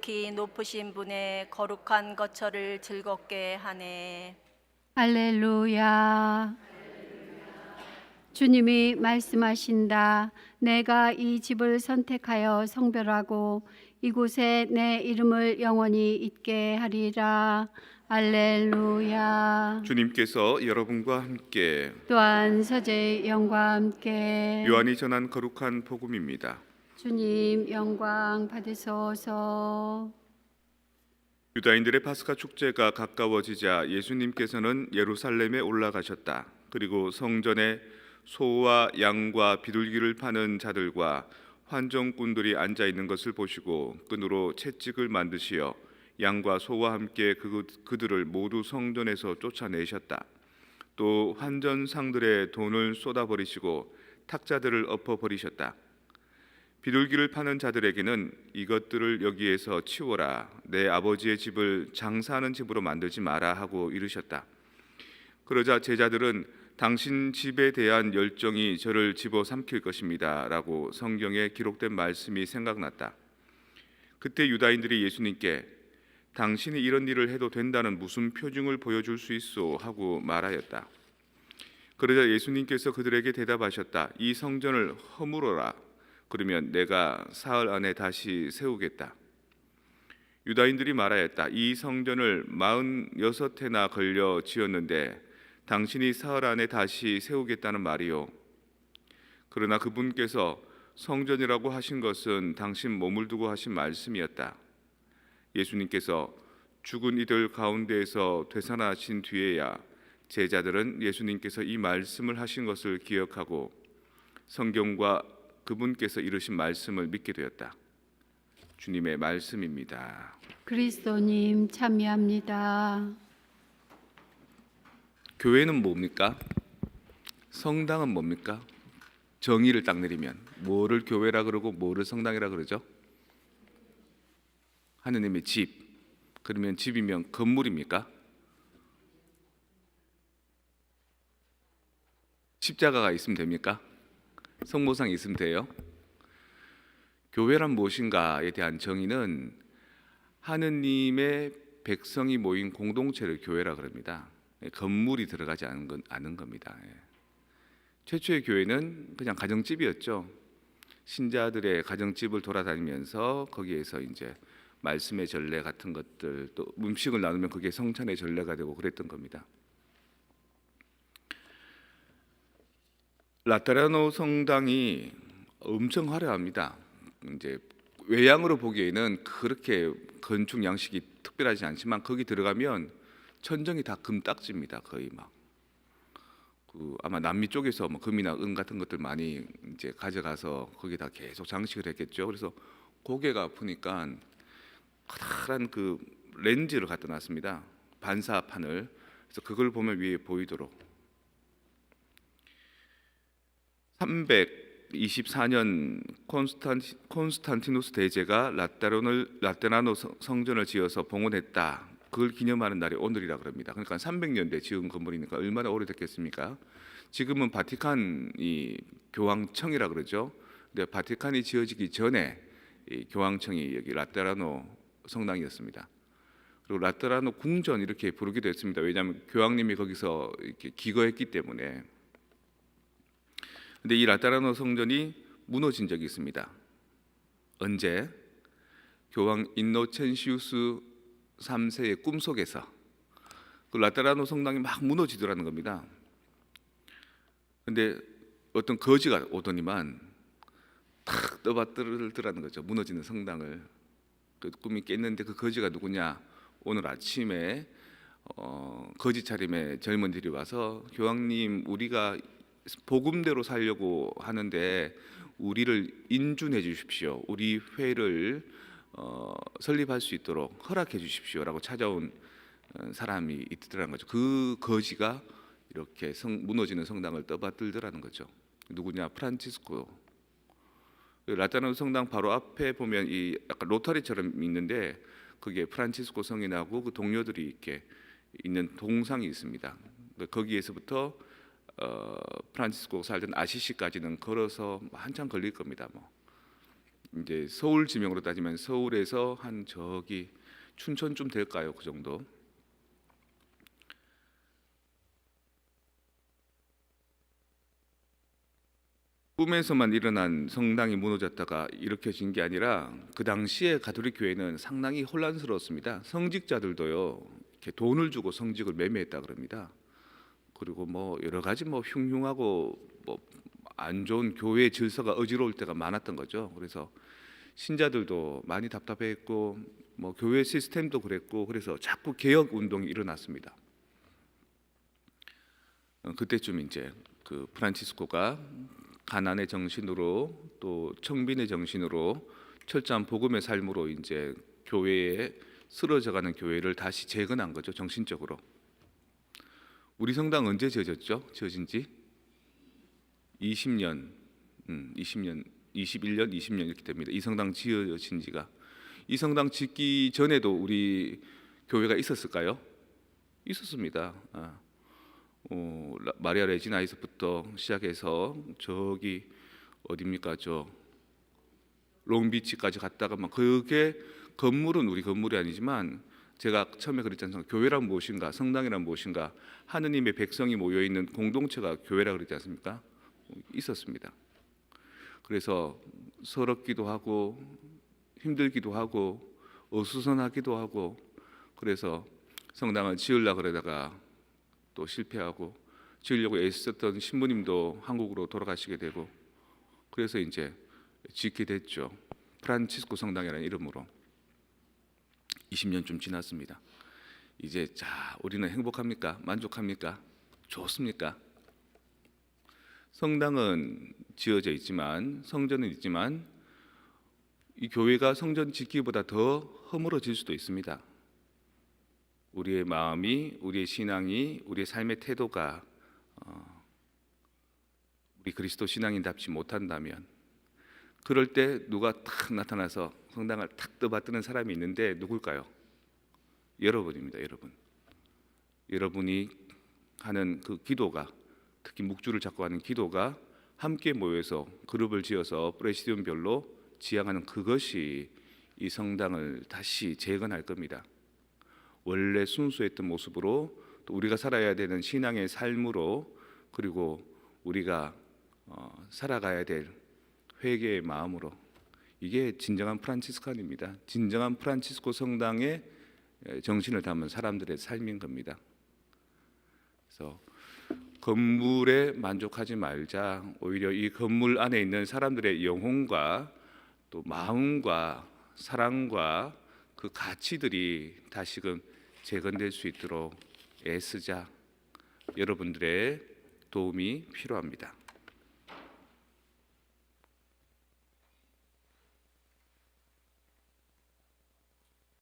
기 높으신 분의 거룩한 거처를 즐겁게 하네. 할렐루야. 주님이 말씀하신다. 내가 이 집을 선택하여 성별하고 이곳에 내 이름을 영원히 있게 하리라. 할렐루야. 주님께서 여러분과 함께 또한 서재의 영과 함께 요한이 전한 거룩한 복음입니다. 주님 영광 받으소서. 유다인들의 파스카 축제가 가까워지자 예수님께서는 예루살렘에 올라가셨다. 그리고 성전에 소와 양과 비둘기를 파는 자들과 환정꾼들이 앉아 있는 것을 보시고 끈으로 채찍을 만드시어 양과 소와 함께 그, 그들을 모두 성전에서 쫓아내셨다. 또 환전상들의 돈을 쏟아버리시고 탁자들을 엎어버리셨다. 비둘기를 파는 자들에게는 이것들을 여기에서 치워라 내 아버지의 집을 장사하는 집으로 만들지 마라 하고 이르셨다. 그러자 제자들은 당신 집에 대한 열정이 저를 집어삼킬 것입니다라고 성경에 기록된 말씀이 생각났다. 그때 유다인들이 예수님께 당신이 이런 일을 해도 된다는 무슨 표징을 보여줄 수 있소 하고 말하였다. 그러자 예수님께서 그들에게 대답하셨다. 이 성전을 허물어라. 그러면 내가 사흘 안에 다시 세우겠다. 유다인들이 말하였다. 이 성전을 마흔여섯 해나 걸려 지었는데 당신이 사흘 안에 다시 세우겠다는 말이요. 그러나 그분께서 성전이라고 하신 것은 당신 몸을 두고 하신 말씀이었다. 예수님께서 죽은 이들 가운데에서 되살아나신 뒤에야 제자들은 예수님께서 이 말씀을 하신 것을 기억하고 성경과 그분께서 이르신 말씀을 믿게 되었다. 주님의 말씀입니다. 그리스도님 참여합니다. 교회는 뭡니까? 성당은 뭡니까? 정의를 딱 내리면 뭐를 교회라 그러고 뭐를 성당이라 그러죠? 하느님의 집. 그러면 집이면 건물입니까? 십자가가 있으면 됩니까? 성모상이 있으면 돼요? 교회란 무엇인가에 대한 정의는 하느님의 백성이 모인 공동체를 교회라 그럽니다. 예, 건물이 들어가지 않은 건 않은 겁니다. 예. 최초의 교회는 그냥 가정집이었죠. 신자들의 가정집을 돌아다니면서 거기에서 이제 말씀의 전례 같은 것들 또 음식을 나누면 그게 성찬의 전례가 되고 그랬던 겁니다. 라타라노 성당이 엄청 화려합니다. 이제 외양으로 보기에는 그렇게 건축 양식이 특별하지 않지만 거기 들어가면 천정이 다 금딱지입니다. 거의 막. 그 아마 남미 쪽에서 뭐 금이나 은 같은 것들 많이 이제 가져가서 거기다 계속 장식을 했겠죠. 그래서 고개가 아프니까 커다란 그 렌즈를 갖다 놨습니다. 반사판을. 그래서 그걸 보면 위에 보이도록 324년 콘스탄티, 콘스탄티누스 대제가 라테론을 라테나노 성- 성전을 지어서 봉헌했다. 그걸 기념하는 날이 오늘이라 그럽니다. 그러니까 300년대 지은 건물이니까 얼마나 오래됐겠습니까? 지금은 바티칸이 교황청이라 그러죠. 근데 바티칸이 지어지기 전에 이 교황청이 여기 라테라노 성당이었습니다. 그리고 라테라노 궁전 이렇게 부르기도 했습니다. 왜냐하면 교황님이 거기서 이렇게 기거했기 때문에. 근데 이 라테라노 성전이 무너진 적이 있습니다. 언제? 교황 인노첸시우스 3세의 꿈속에서 그 라테라노 성당이 막 무너지더라는 겁니다. 근데 어떤 거지가 오더니만 탁 떠받들더라는 거죠. 무너지는 성당을. 그 꿈이 깼는데 그 거지가 누구냐? 오늘 아침에 어, 거지 차림의 젊은이들이 와서 교황님 우리가 복음대로 살려고 하는데 우리를 인준해 주십시오. 우리 회를 어, 설립할 수 있도록 허락해 주십시오라고 찾아온 어, 사람이 있더라는 거죠. 그 거지가 이렇게 성, 무너지는 성당을 떠받들더라는 거죠. 누구냐? 프란치스코. 그 라테나 성당 바로 앞에 보면 이 약간 로타리처럼 있는데 그게 프란치스코 성인하고 그 동료들이 이렇게 있는 동상이 있습니다. 거기에서부터 어, 프란치스코 살던 아시시까지는 걸어서 한참 걸릴 겁니다. 뭐 이제 서울 지명으로 따지면 서울에서 한 저기 춘천쯤 될까요? 그 정도. 꿈에서만 일어난 성당이 무너졌다가 일으켜진 게 아니라 그 당시에 가톨릭 교회는 상당히 혼란스러웠습니다. 성직자들도요 이렇게 돈을 주고 성직을 매매했다 그럽니다. 그리고 뭐 여러 가지 뭐 흉흉하고 뭐 안 좋은 교회 질서가 어지러울 때가 많았던 거죠. 그래서 신자들도 많이 답답해했고 뭐 교회 시스템도 그랬고 그래서 자꾸 개혁 운동이 일어났습니다. 어, 그때쯤 이제 그 프란치스코가 가난의 정신으로 또 청빈의 정신으로 철저한 복음의 삶으로 이제 교회에 쓰러져가는 교회를 다시 재건한 거죠 정신적으로. 우리 성당 언제 지어졌죠? 지어진 지 20년, 음, 20년, 21년, 20년 이렇게 됩니다. 이 성당 지어진 지가 이 성당 짓기 전에도 우리 교회가 있었을까요? 있었습니다. 아. 어, 라- 마리아 레지나이스부터 시작해서 저기 어딥니까 저 롱비치까지 갔다가 막 그게 건물은 우리 건물이 아니지만 제가 처음에 그랬지 않습니까? 교회란 무엇인가, 성당이란 무엇인가, 하느님의 백성이 모여 있는 공동체가 교회라 그랬지 않습니까? 있었습니다. 그래서 서럽기도 하고 힘들기도 하고 어수선하기도 하고 그래서 성당을 지으려 그러다가 또 실패하고 지으려고 애썼던 신부님도 한국으로 돌아가시게 되고 그래서 이제 짓게 됐죠. 프란치스코 성당이라는 이름으로 20년쯤 지났습니다. 이제 자 우리는 행복합니까? 만족합니까? 좋습니까? 성당은 지어져 있지만 성전은 있지만 이 교회가 성전 짓기보다 더 허물어질 수도 있습니다. 우리의 마음이, 우리의 신앙이, 우리의 삶의 태도가 어, 우리 그리스도 신앙인답지 못한다면 그럴 때 누가 탁 나타나서 성당을 탁 떠받드는 사람이 있는데 누굴까요? 여러분입니다, 여러분. 여러분이 하는 그 기도가 특히 묵주를 잡고 하는 기도가 함께 모여서 그룹을 지어서 프레시디움별로 지향하는 그것이 이 성당을 다시 재건할 겁니다. 원래 순수했던 모습으로 또 우리가 살아야 되는 신앙의 삶으로 그리고 우리가 어, 살아가야 될 회개의 마음으로 이게 진정한 프란치스칸입니다. 진정한 프란치스코 성당의 에, 정신을 담은 사람들의 삶인 겁니다. 그래서 건물에 만족하지 말자. 오히려 이 건물 안에 있는 사람들의 영혼과 또 마음과 사랑과 그 가치들이 다시금 재건될 수 있도록 애쓰자. 여러분들의 도움이 필요합니다.